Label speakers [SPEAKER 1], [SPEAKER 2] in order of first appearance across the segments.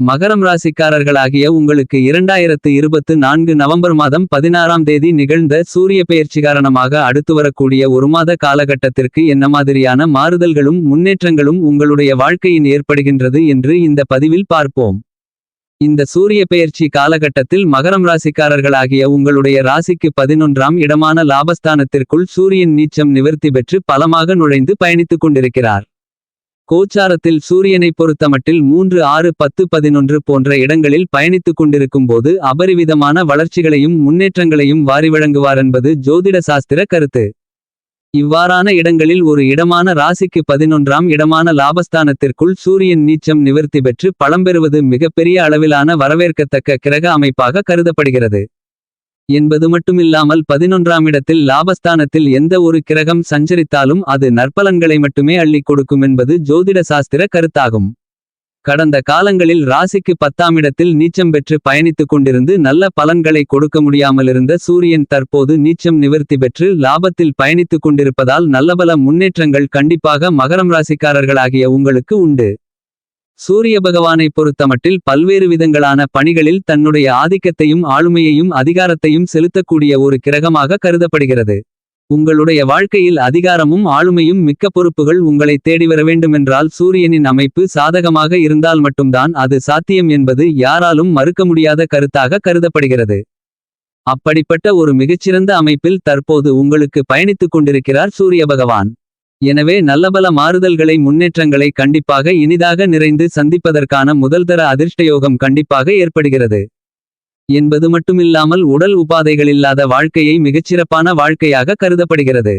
[SPEAKER 1] மகரம் ராசிக்காரர்களாகிய உங்களுக்கு இரண்டாயிரத்து இருபத்து நான்கு நவம்பர் மாதம் பதினாறாம் தேதி நிகழ்ந்த சூரிய பெயர்ச்சி காரணமாக அடுத்து வரக்கூடிய ஒரு மாத காலகட்டத்திற்கு என்ன மாதிரியான மாறுதல்களும் முன்னேற்றங்களும் உங்களுடைய வாழ்க்கையின் ஏற்படுகின்றது என்று இந்த பதிவில் பார்ப்போம். இந்த சூரிய பெயர்ச்சி காலகட்டத்தில் மகரம் ராசிக்காரர்களாகிய உங்களுடைய ராசிக்கு பதினொன்றாம் இடமான லாபஸ்தானத்திற்குள் சூரியன் நீச்சம் நிவர்த்தி பெற்று பலமாக நுழைந்து பயணித்துக் கொண்டிருக்கிறார். கோச்சாரத்தில் சூரியனை பொறுத்தமட்டில் மூன்று ஆறு பத்து பதினொன்று போன்ற இடங்களில் பயணித்துக் கொண்டிருக்கும் போது அபரிவிதமான வளர்ச்சிகளையும் முன்னேற்றங்களையும் வாரி வழங்குவார் என்பது ஜோதிட சாஸ்திர கருத்து. இவ்வாறான இடங்களில் ஒரு இடமான ராசிக்கு பதினொன்றாம் இடமான லாபஸ்தானத்திற்குள் சூரியன் நீச்சம் நிவர்த்தி பெற்று பழம்பெறுவது மிகப்பெரிய அளவிலான வரவேற்கத்தக்க கிரக அமைப்பாக கருதப்படுகிறது. என்பது மட்டுமில்லாமல் பதினொன்றாம் இடத்தில் லாபஸ்தானத்தில் எந்த ஒரு கிரகம் சஞ்சரித்தாலும் அது நற்பலன்களை மட்டுமே அள்ளிக் கொடுக்கும் என்பது ஜோதிட சாஸ்திர கருத்தாகும். கடந்த காலங்களில் ராசிக்கு பத்தாம் இடத்தில் நீச்சம் பெற்று பயணித்துக் கொண்டிருந்து நல்ல பலன்களை கொடுக்க முடியாமலிருந்த சூரியன் தற்போது நீச்சம் நிவர்த்தி பெற்று லாபத்தில் பயணித்துக் கொண்டிருப்பதால் நல்லபல முன்னேற்றங்கள் கண்டிப்பாக மகரம் ராசிக்காரர்களாகிய உங்களுக்கு உண்டு. சூரிய பகவானை பொறுத்தமட்டில் பல்வேறு விதங்களான பணிகளில் தன்னுடைய ஆதிக்கத்தையும் ஆளுமையையும் அதிகாரத்தையும் செலுத்தக்கூடிய ஒரு கிரகமாக கருதப்படுகிறது. உங்களுடைய வாழ்க்கையில் அதிகாரமும் ஆளுமையும் மிக்க பொறுப்புகள் உங்களை தேடி வர வேண்டுமென்றால் சூரியனின் அமைப்பு சாதகமாக இருந்தால் மட்டும்தான் அது சாத்தியம் என்பது யாராலும் மறுக்க முடியாத கருத்தாக கருதப்படுகிறது. அப்படிப்பட்ட ஒரு மிகச்சிறந்த அமைப்பில் தற்போது உங்களுக்கு பயணித்துக் கொண்டிருக்கிறார் சூரிய பகவான். எனவே நல்லபல மாறுதல்களை முன்னேற்றங்களை கண்டிப்பாக இனிதாக நிறைந்து சந்திப்பதற்கான முதல்தர அதிர்ஷ்டயோகம் கண்டிப்பாக ஏற்படுகிறது. என்பது மட்டுமில்லாமல் உடல் உபாதைகளில்லாத வாழ்க்கையை மிகச்சிறப்பான வாழ்க்கையாக கருதப்படுகிறது.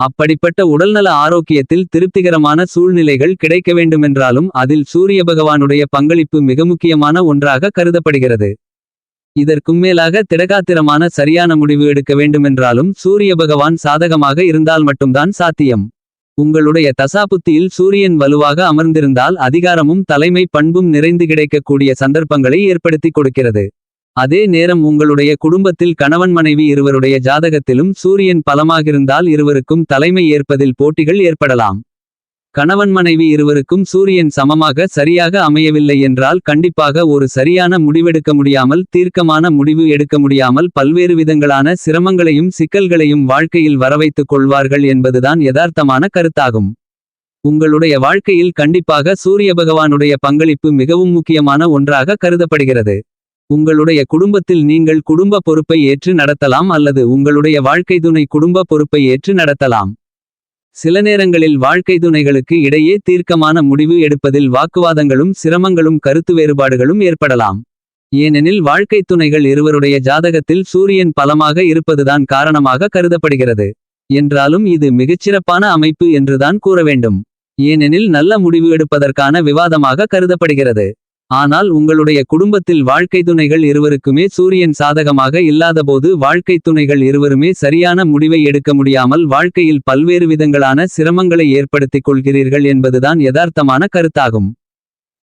[SPEAKER 1] அப்படிப்பட்ட உடல்நல ஆரோக்கியத்தில் திருப்திகரமான சூழ்நிலைகள் கிடைக்க வேண்டுமென்றாலும் அதில் சூரிய பகவானுடைய பங்களிப்பு மிக முக்கியமான ஒன்றாக கருதப்படுகிறது. இதற்கும் மேலாக திடகாத்திரமான சரியான முடிவு எடுக்க வேண்டுமென்றாலும் சூரிய பகவான் சாதகமாக இருந்தால் மட்டும்தான் சாத்தியம். உங்களுடைய தசாபுத்தியில் சூரியன் வலுவாக அமர்ந்திருந்தால் அதிகாரமும் தலைமை பண்பும் நிறைந்து கிடைக்கக்கூடிய சந்தர்ப்பங்களை ஏற்படுத்தி கொடுக்கிறது. அதே நேரம் உங்களுடைய குடும்பத்தில் கணவன் மனைவி இருவருடைய ஜாதகத்திலும் சூரியன் பலமாகிருந்தால் இருவருக்கும் தலைமை ஏற்பதில் போட்டிகள் ஏற்படலாம். கணவன் மனைவி இருவருக்கும் சூரியன் சமமாக சரியாக அமையவில்லை என்றால் கண்டிப்பாக ஒரு சரியான முடிவெடுக்க முடியாமல் தீர்க்கமான முடிவு எடுக்க முடியாமல் பல்வேறு விதங்களான சிரமங்களையும் சிக்கல்களையும் வாழ்க்கையில் வரவைத்துக் கொள்வார்கள் என்பதுதான் யதார்த்தமான கருத்தாகும். உங்களுடைய வாழ்க்கையில் கண்டிப்பாக சூரிய பகவானுடைய பங்களிப்பு மிகவும் முக்கியமான ஒன்றாக கருதப்படுகிறது. உங்களுடைய குடும்பத்தில் நீங்கள் குடும்ப பொறுப்பை ஏற்று நடத்தலாம் அல்லது உங்களுடைய வாழ்க்கை துணை குடும்ப பொறுப்பை ஏற்று நடத்தலாம். சில நேரங்களில் வாழ்க்கை துணைகளுக்கு இடையே தீர்க்கமான முடிவு எடுப்பதில் வாக்குவாதங்களும் சிரமங்களும் கருத்து வேறுபாடுகளும் ஏற்படலாம். ஏனெனில் வாழ்க்கை துணைகள் இருவருடைய ஜாதகத்தில் சூரியன் பலமாக இருப்பதுதான் காரணமாக கருதப்படுகிறது. என்றாலும் இது மிகச்சிறப்பான அமைப்பு என்றுதான் கூற வேண்டும். ஏனெனில் நல்ல முடிவு எடுப்பதற்கான விவாதமாக கருதப்படுகிறது. ஆனால் உங்களுடைய குடும்பத்தில் வாழ்க்கை துணைகள் இருவருக்குமே சூரியன் சாதகமாக இல்லாதபோது வாழ்க்கை துணைகள் இருவருமே சரியான முடிவை எடுக்க முடியாமல் வாழ்க்கையில் பல்வேறு விதங்களான சிரமங்களை ஏற்படுத்திக் கொள்கிறீர்கள் என்பதுதான் யதார்த்தமான கருத்தாகும்.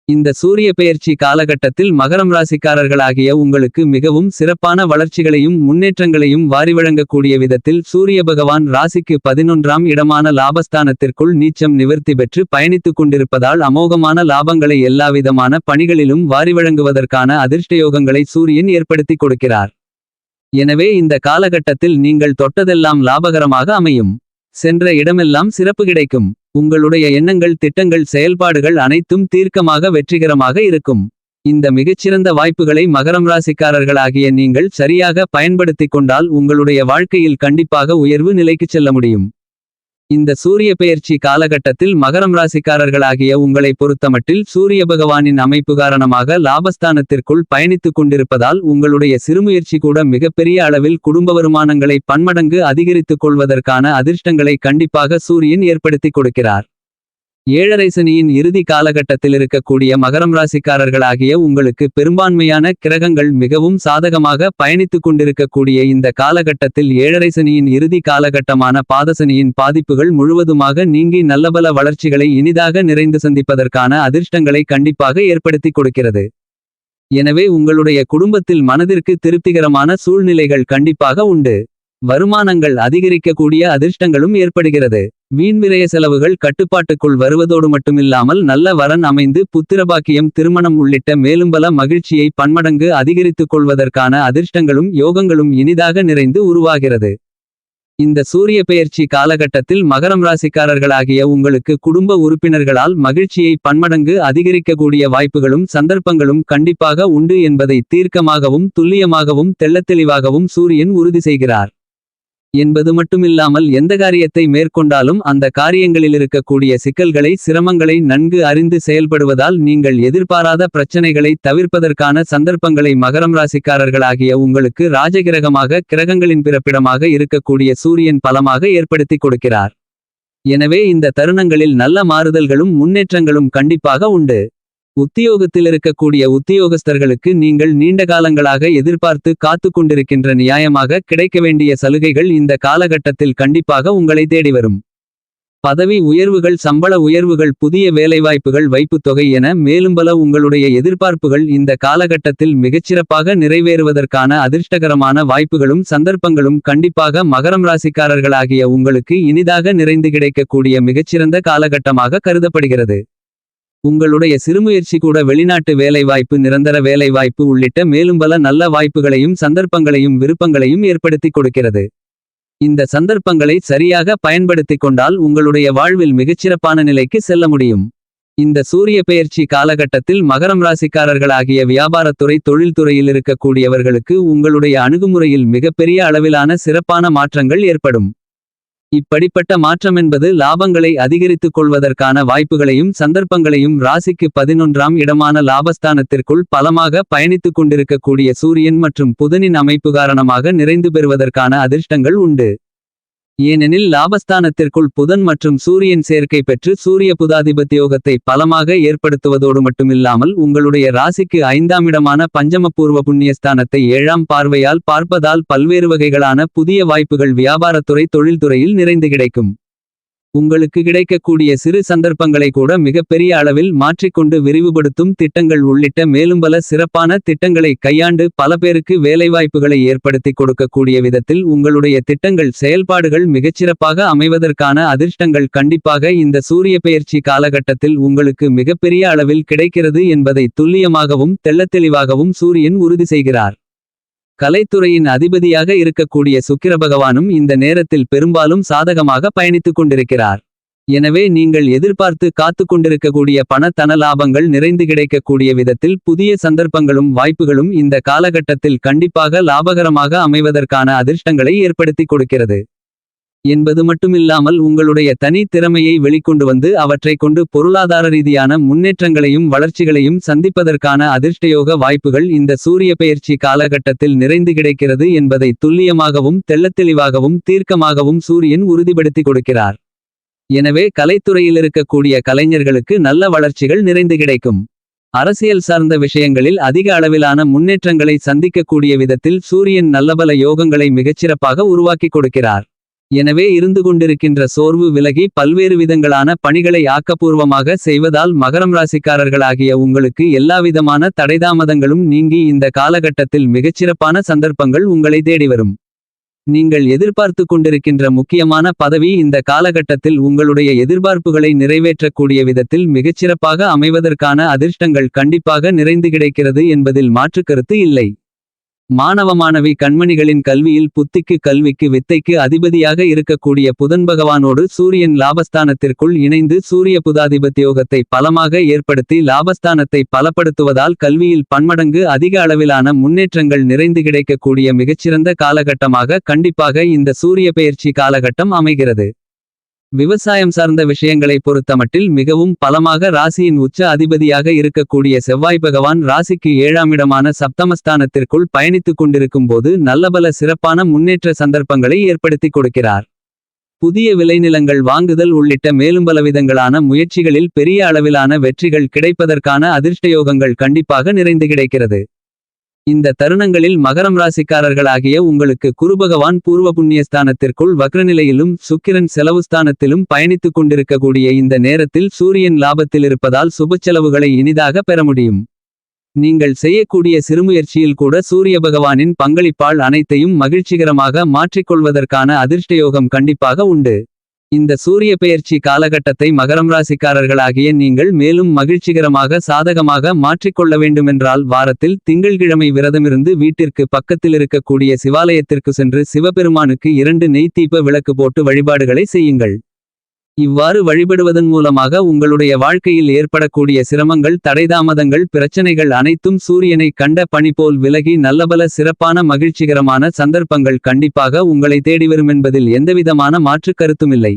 [SPEAKER 1] இந்த சூரிய பெயர்ச்சி காலகட்டத்தில் மகரம் ராசிக்காரர்களாகிய உங்களுக்கு மிகவும் சிறப்பான வளர்ச்சிகளையும் முன்னேற்றங்களையும் வாரி வழங்கக்கூடிய விதத்தில் சூரிய பகவான் ராசிக்கு பதினொன்றாம் இடமான லாபஸ்தானத்திற்குள் நீச்சம் நிவர்த்தி பெற்று பயணித்துக் கொண்டிருப்பதால் அமோகமான லாபங்களை எல்லாவிதமான பணிகளிலும் வாரி வழங்குவதற்கான அதிர்ஷ்டயோகங்களை சூரியன் ஏற்படுத்திக் கொடுக்கிறார். எனவே இந்த காலகட்டத்தில் நீங்கள் தொட்டதெல்லாம் லாபகரமாக அமையும். சென்ற இடமெல்லாம் சிறப்பு கிடைக்கும். உங்களுடைய எண்ணங்கள் திட்டங்கள் செயல்பாடுகள் அனைத்தும் தீர்க்கமாக வெற்றிகரமாக இருக்கும். இந்த மிகச்சிறந்த வாய்ப்புகளை மகரம் ராசிக்காரர்களாகிய நீங்கள் சரியாக பயன்படுத்திக் கொண்டால் உங்களுடைய வாழ்க்கையில் கண்டிப்பாக உயர்வு நிலைக்குச் செல்ல முடியும். இந்த சூரிய பெயர்ச்சி காலகட்டத்தில் மகரம் ராசிக்காரர்களாகிய உங்களை பொறுத்தமட்டில் சூரிய பகவானின் அமைப்பு காரணமாக லாபஸ்தானத்திற்குள் பயணித்துக் கொண்டிருப்பதால் உங்களுடைய சிறுமுயற்சி கூட மிகப்பெரிய அளவில் குடும்ப வருமானங்களை பன்மடங்கு அதிகரித்துக் கொள்வதற்கான அதிர்ஷ்டங்களை கண்டிப்பாக சூரியன் ஏற்படுத்திக் கொடுக்கிறார். ஏழரை சனியின் இறுதி காலகட்டத்தில் இருக்கக்கூடிய மகரம் ராசிக்காரர்களாகிய உங்களுக்கு பெரும்பான்மையான கிரகங்கள் மிகவும் சாதகமாக பயணித்துக் கொண்டிருக்கக்கூடிய இந்த காலகட்டத்தில் ஏழரை சனியின் இறுதி காலகட்டமான பாதசனியின் பாதிப்புகள் முழுவதுமாக நீங்கி நல்லபல வளர்ச்சிகளை இனிதாக நிறைந்து சந்திப்பதற்கான அதிர்ஷ்டங்களை கண்டிப்பாக ஏற்படுத்திக் கொடுக்கிறது. எனவே உங்களுடைய குடும்பத்தில் மனதிற்கு திருப்திகரமான சூழ்நிலைகள் கண்டிப்பாக உண்டு. வருமானங்கள் அதிகரிக்கக்கூடிய அதிர்ஷ்டங்களும் ஏற்படுகிறது. வீண்விரய செலவுகள் கட்டுப்பாட்டுக்குள் வருவதோடு மட்டுமில்லாமல் நல்ல வரன் அமைந்து புத்திரபாக்கியம் திருமணம் உள்ளிட்ட மேலும்பல மகிழ்ச்சியை பன்மடங்கு அதிகரித்துக் கொள்வதற்கான அதிர்ஷ்டங்களும் யோகங்களும் இனிதாக நிறைந்து உருவாகிறது. இந்த சூரிய பெயர்ச்சி காலகட்டத்தில் மகரம் ராசிக்காரர்களாகிய உங்களுக்கு குடும்ப உறுப்பினர்களால் மகிழ்ச்சியை பன்மடங்கு அதிகரிக்கக்கூடிய வாய்ப்புகளும் சந்தர்ப்பங்களும் கண்டிப்பாக உண்டு என்பதை தீர்க்கமாகவும் துல்லியமாகவும் தெள்ளத்தெளிவாகவும் சூரியன் உறுதி செய்கிறார். என்பது மட்டுமில்லாமல் எந்த காரியத்தை மேற்கொண்டாலும் அந்த காரியங்களில் இருக்கக்கூடிய சிக்கல்களை சிரமங்களை நன்கு அறிந்து செயல்படுவதால் நீங்கள் எதிர்பாராத பிரச்சனைகளை தவிர்ப்பதற்கான சந்தர்ப்பங்களை மகரம் ராசிக்காரர்களாகிய உங்களுக்கு ராஜகிரகமாக கிரகங்களின் பிறப்பிடமாக இருக்கக்கூடிய சூரியன் பலமாக ஏற்படுத்திக் கொடுக்கிறார். எனவே இந்த தருணங்களில் நல்ல மாறுதல்களும் முன்னேற்றங்களும் கண்டிப்பாக உண்டு. உத்தியோகத்தில் இருக்கக்கூடிய உத்தியோகஸ்தர்களுக்கு நீங்கள் நீண்ட காலங்களாக எதிர்பார்த்து காத்து கொண்டிருக்கின்ற நியாயமாக கிடைக்க வேண்டிய சலுகைகள் இந்த காலகட்டத்தில் கண்டிப்பாக உங்களை தேடி வரும். பதவி உயர்வுகள் சம்பள உயர்வுகள் புதிய வேலைவாய்ப்புகள் வைப்புத் தொகை என மேலும் பல உங்களுடைய எதிர்பார்ப்புகள் இந்த காலகட்டத்தில் மிகச்சிறப்பாக நிறைவேறுவதற்கான அதிர்ஷ்டகரமான வாய்ப்புகளும் சந்தர்ப்பங்களும் கண்டிப்பாக மகரம் ராசிக்காரர்களாகிய உங்களுக்கு இனிதாக நிறைந்து கிடைக்கக்கூடிய மிகச்சிறந்த காலகட்டமாக கருதப்படுகிறது. உங்களுடைய சிறுமுயற்சி கூட வெளிநாட்டு வேலைவாய்ப்பு நிரந்தர வேலைவாய்ப்பு உள்ளிட்ட மேலும் பல நல்ல வாய்ப்புகளையும் சந்தர்ப்பங்களையும் விருப்பங்களையும் ஏற்படுத்திக் கொடுக்கிறது. இந்த சந்தர்ப்பங்களை சரியாக பயன்படுத்திக் கொண்டால் உங்களுடைய வாழ்வில் மிகச்சிறப்பான நிலைக்கு செல்ல முடியும். இந்த சூரிய பெயர்ச்சி காலகட்டத்தில் மகரம் ராசிக்காரர்களாகிய வியாபாரத்துறை தொழில்துறையில் இருக்கக்கூடியவர்களுக்கு உங்களுடைய அணுகுமுறையில் மிகப்பெரிய அளவிலான சிறப்பான மாற்றங்கள் ஏற்படும். இப்படிப்பட்ட மாற்றமென்பது லாபங்களை அதிகரித்துக் கொள்வதற்கான வாய்ப்புகளையும் சந்தர்ப்பங்களையும் ராசிக்கு பதினொன்றாம் இடமான லாபஸ்தானத்திற்குள் பலமாக பயணித்துக் கொண்டிருக்கக்கூடிய சூரியன் மற்றும் புதனின் அமைப்பு காரணமாக நிறைந்து பெறுவதற்கான அதிர்ஷ்டங்கள் உண்டு. ஏனெனில் லாபஸ்தானத்திற்குள் புதன் மற்றும் சூரியன் சேர்க்கை பெற்று சூரிய புதாதிபத்தியோகத்தை பலமாக ஏற்படுத்துவதோடு மட்டுமில்லாமல் உங்களுடைய ராசிக்கு ஐந்தாம் இடமான பஞ்சமபூர்வ புண்ணியஸ்தானத்தை ஏழாம் பார்வையால் பார்ப்பதால் பல்வேறு வகைகளான புதிய வாய்ப்புகள் வியாபாரத்துறை தொழில்துறையில் நிறைந்து கிடைக்கும். உங்களுக்கு கிடைக்கக்கூடிய சிறு சந்தர்ப்பங்களை கூட மிகப்பெரிய அளவில் மாற்றிக்கொண்டு விரிவுபடுத்தும் திட்டங்கள் உள்ளிட்ட மேலும் பல சிறப்பான திட்டங்களை கையாண்டு பல பேருக்கு வேலைவாய்ப்புகளை ஏற்படுத்தி கொடுக்கக்கூடிய விதத்தில் உங்களுடைய திட்டங்கள் செயல்பாடுகள் மிகச்சிறப்பாக அமைவதற்கான அதிர்ஷ்டங்கள் கண்டிப்பாக இந்த சூரிய பெயர்ச்சி காலகட்டத்தில் உங்களுக்கு மிகப்பெரிய அளவில் கிடைக்கிறது என்பதை துல்லியமாகவும் தெள்ளத்தெளிவாகவும் சூரியன் உறுதி செய்கிறார். கலைத்துறையின் அதிபதியாக இருக்கக்கூடிய சுக்கிர பகவானும் இந்த நேரத்தில் பெரும்பாலும் சாதகமாக பயணித்துக் கொண்டிருக்கிறார். எனவே நீங்கள் எதிர்பார்த்து காத்து கொண்டிருக்கக்கூடிய பண தன லாபங்கள் நிறைந்து கிடைக்கக்கூடிய விதத்தில் புதிய சந்தர்ப்பங்களும் வாய்ப்புகளும் இந்த காலகட்டத்தில் கண்டிப்பாக லாபகரமாக அமைவதற்கான அதிர்ஷ்டங்களை ஏற்படுத்திக் கொடுக்கிறது. என்பது மட்டுமில்லாமல் உங்களுடைய தனி திறமையை வெளிக்கொண்டு வந்து அவற்றைக் கொண்டு பொருளாதார ரீதியான முன்னேற்றங்களையும் வளர்ச்சிகளையும் சந்திப்பதற்கான அதிர்ஷ்டயோக வாய்ப்புகள் இந்த சூரிய பெயர்ச்சி காலகட்டத்தில் நிறைந்து கிடைக்கிறது என்பதை துல்லியமாகவும் தெள்ளத்தெளிவாகவும் தீர்க்கமாகவும் சூரியன் உறுதிப்படுத்தி கொடுக்கிறார். எனவே கலைத்துறையில் இருக்கக்கூடிய கலைஞர்களுக்கு நல்ல வளர்ச்சிகள் நிறைந்து கிடைக்கும். அரசியல் சார்ந்த விஷயங்களில் அதிக அளவிலான முன்னேற்றங்களை சந்திக்கக்கூடிய விதத்தில் சூரியன் நல்லபல யோகங்களை மிகச்சிறப்பாக உருவாக்கிக் கொடுக்கிறார். எனவே இருந்து கொண்டிருக்கின்ற சோர்வு விலகி பல்வேறு விதங்களான பணிகளை ஆக்கப்பூர்வமாக செய்வதால் மகரம் ராசிக்காரர்களாகிய உங்களுக்கு எல்லாவிதமான தடைதாமதங்களும் நீங்கி இந்த காலகட்டத்தில் மிகச்சிறப்பான சந்தர்ப்பங்கள் உங்களை தேடி வரும் நீங்கள் எதிர்பார்த்து கொண்டிருக்கின்ற முக்கியமான பதவி இந்த காலகட்டத்தில் உங்களுடைய எதிர்பார்ப்புகளை நிறைவேற்றக்கூடிய விதத்தில் மிகச்சிறப்பாக அமைவதற்கான அதிர்ஷ்டங்கள் கண்டிப்பாக நிறைந்து கிடைக்கிறது என்பதில் மாற்றுக்கருத்து இல்லை. மாணவ மாணவி கண்மணிகளின் கல்வியில் புத்திக்கு கல்விக்கு வித்தைக்கு அதிபதியாக இருக்கக்கூடிய புதன் பகவானோடு சூரியன் லாபஸ்தானத்திற்குள் இணைந்து சூரிய புதாதிபத்தியோகத்தை பலமாக ஏற்படுத்தி லாபஸ்தானத்தை பலப்படுத்துவதால் கல்வியில் பன்மடங்கு அதிக அளவிலான முன்னேற்றங்கள் நிறைந்து கிடைக்கக்கூடிய மிகச்சிறந்த காலகட்டமாக கண்டிப்பாக இந்த சூரிய பெயர்ச்சி காலகட்டம் அமைகிறது. விவசாயம் சார்ந்த விஷயங்களை பொறுத்தமட்டில் மிகவும் பலமாக ராசியின் உச்ச அதிபதியாக இருக்கக்கூடிய செவ்வாய் பகவான் ராசிக்கு ஏழாம் இடமான சப்தமஸ்தானத்திற்குள் பயணித்துக் கொண்டிருக்கும் போது நல்லபல சிறப்பான முன்னேற்ற சந்தர்ப்பங்களை ஏற்படுத்திக் கொடுக்கிறார். புதிய விளைநிலங்கள் வாங்குதல் உள்ளிட்ட மேலும் பலவிதங்களான முயற்சிகளில் பெரிய அளவிலான வெற்றிகள் கிடைப்பதற்கான அதிர்ஷ்டயோகங்கள் கண்டிப்பாக நிறைந்து கிடைக்கிறது. இந்த தருணங்களில் மகரம் ராசிக்காரர்களாகிய உங்களுக்கு குருபகவான் பூர்வ புண்ணியஸ்தானத்திற்குள் வக்ரநிலையிலும் சுக்கிரன் செலவுஸ்தானத்திலும் பயணித்துக் கொண்டிருக்கக்கூடிய இந்த நேரத்தில் சூரியன் லாபத்தில் இருப்பதால் சுபச்செலவுகளை இனிதாக பெற முடியும். நீங்கள் செய்யக்கூடிய சிறுமுயற்சியில் கூட சூரிய பகவானின் பங்களிப்பால் அனைத்தையும் மகிழ்ச்சிகரமாக மாற்றிக்கொள்வதற்கான அதிர்ஷ்டயோகம் கண்டிப்பாக உண்டு. இந்த சூரிய பெயர்ச்சி காலகட்டத்தை மகரம் ராசிக்காரர்களாகிய நீங்கள் மேலும் மகிழ்ச்சிகரமாக சாதகமாக மாற்றிக்கொள்ள வேண்டுமென்றால் வாரத்தில் திங்கள்கிழமை விரதமிருந்து வீட்டிற்கு பக்கத்தில் இருக்கக்கூடிய சிவாலயத்திற்கு சென்று சிவபெருமானுக்கு இரண்டு நெய் தீப விளக்கு போட்டு வழிபாடுகளை செய்யுங்கள். இவ்வாறு வழிபடுவதன் மூலமாக உங்களுடைய வாழ்க்கையில் ஏற்படக்கூடிய சிரமங்கள் தடைதாமதங்கள் பிரச்சனைகள் அனைத்தும் சூரியனை கண்ட பணி போல் விலகி நல்லபல சிறப்பான மகிழ்ச்சிகரமான சந்தர்ப்பங்கள் கண்டிப்பாக உங்களை தேடிவருமென்பதில் எந்தவிதமான மாற்றுக் கருத்துமில்லை.